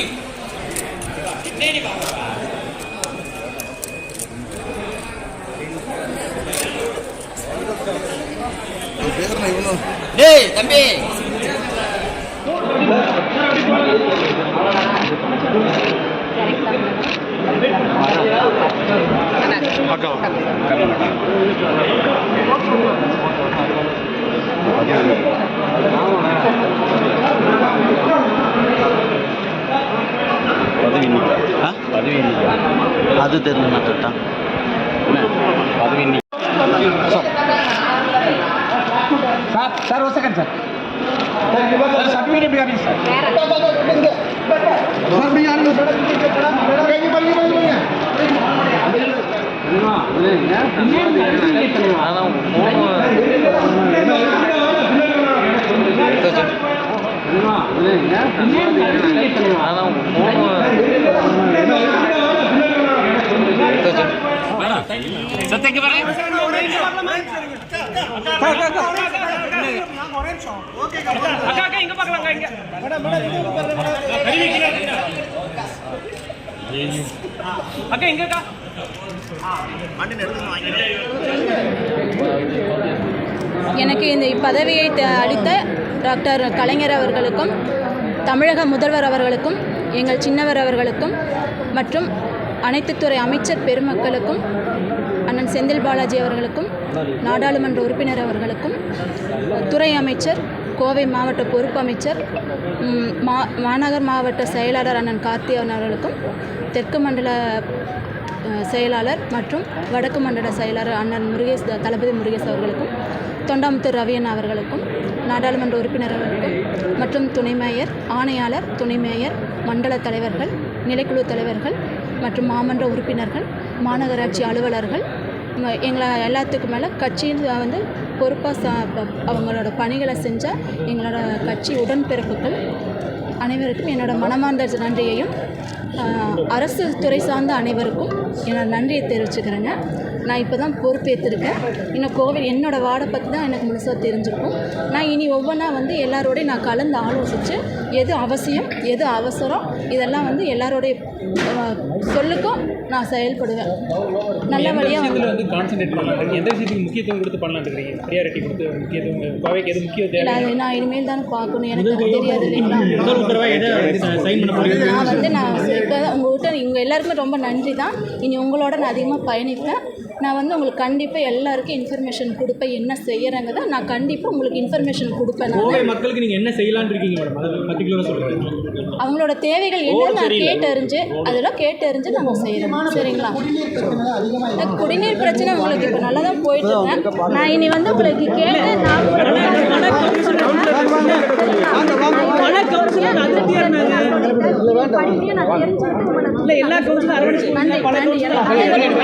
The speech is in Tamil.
Hey! Kinneni baba. டேய் தம்பி அக்கா பதவி பதவி அது தெரிஞ்ச மாட்டா பதவி சார் சார் ஒரு second sir certificate sir sir இங்க பாருங்க. எனக்கு இந்த பதவியை அளித்த டாக்டர் கலைஞர் அவர்களுக்கும் தமிழக முதல்வர் அவர்களுக்கும் எங்கள் சின்னவர் அவர்களுக்கும் மற்றும் அனைத்து துறை அமைச்சர் பெருமக்களுக்கும் அண்ணன் செந்தில் பாலாஜி அவர்களுக்கும் நாடாளுமன்ற உறுப்பினர் அவர்களுக்கும் துறை அமைச்சர் கோவை மாவட்ட பொறுப்பு அமைச்சர் மா மாநகர் மாவட்ட செயலாளர் அண்ணன் கார்த்தியவன் அவர்களுக்கும் தெற்கு மண்டல செயலாளர் மற்றும் வடக்கு மண்டல செயலாளர் அண்ணன் முருகேஷ் தளபதி முருகேஷ் அவர்களுக்கும் தொண்டாமுத்தூர் ரவியன் அவர்களுக்கும் நாடாளுமன்ற உறுப்பினர் அவர்களுக்கும் மற்றும் துணை மேயர் ஆணையாளர் துணை மேயர் மண்டல தலைவர்கள் நிலைக்குழு தலைவர்கள் மற்றும் மாமன்ற உறுப்பினர்கள் மாநகராட்சி அலுவலர்கள் எங்களை எல்லாத்துக்கும் மேலே கட்சியில் வந்து பொறுப்பாக ச அவங்களோட பணிகளை செஞ்ச எங்களோட கட்சி உடன்பிறப்புகள் அனைவருக்கும் என்னோட மனமார்ந்த நன்றியையும் அரசு துறை சார்ந்த அனைவருக்கும் என்னோட நன்றியை தெரிவிச்சுக்கிறேங்க. நான் இப்போ தான் பொறுப்பேற்றிருக்கேன் இன்னும் கோவில் என்னோட வார்டை பற்றி தான் எனக்கு முழுசாக தெரிஞ்சிருக்கும். நான் இனி ஒவ்வொன்றா வந்து எல்லாரோடையும் நான் கலந்து ஆலோசித்து எது அவசியம் எது அவசரம் இதெல்லாம் வந்து எல்லாரோடைய சொல்லுக்கும் நான் செயல்படுவேன். நல்ல வழியாக வந்து கான்சென்ட்ரேட் பண்ணலாம் எந்த விஷயத்துக்கு முக்கியத்துவம் கொடுத்து இருக்கிறீங்க? ப்ரியாரிட்டி கொடுத்து முக்கியத்துவம் கோவைக்கு எது முக்கியம் இல்லை தேவை அது நான் இனிமேல் தானே பார்க்கணும். எனக்கு தெரியாது இல்லைங்களா? முதல் உத்தரவா எதை சைன் பண்ண போறீங்க நான் வந்து நான் இப்போ உங்கள்கிட்ட உங்கள் எல்லாருக்குமே ரொம்ப நன்றி தான் இனி உங்களோட நான் அதிகமாக பயணிப்பேன். நான் வந்து உங்களுக்கு கண்டிப்பாக எல்லாருக்கும் இன்ஃபர்மேஷன் கொடுப்பேன் என்ன செய்யறேங்கிறத நான் கண்டிப்பாக உங்களுக்கு இன்ஃபர்மேஷன் கொடுப்பேன் கோவை மக்களுக்கு நீங்க என்ன செய்யலாம்னு இருக்கீங்க மேடம் அதை பர்டிகுலராக சொல்லுங்க அவங்களோட தேவைகள் என்ன நான் கேட்டறிஞ்சு அதெல்லாம் கேட்டறிஞ்சு நாங்கள் செய்கிறோம் சரிங்களா குடிநீர் பிரச்சனை உங்களுக்கு இப்போ நல்லா தான் போயிட்டு இருக்கேன் நான் இனி வந்து உங்களுக்கு கேட்டு நான் இல்லை எல்லா கவுன்சிலும் நன்றி நன்றி. அனைவருக்கும்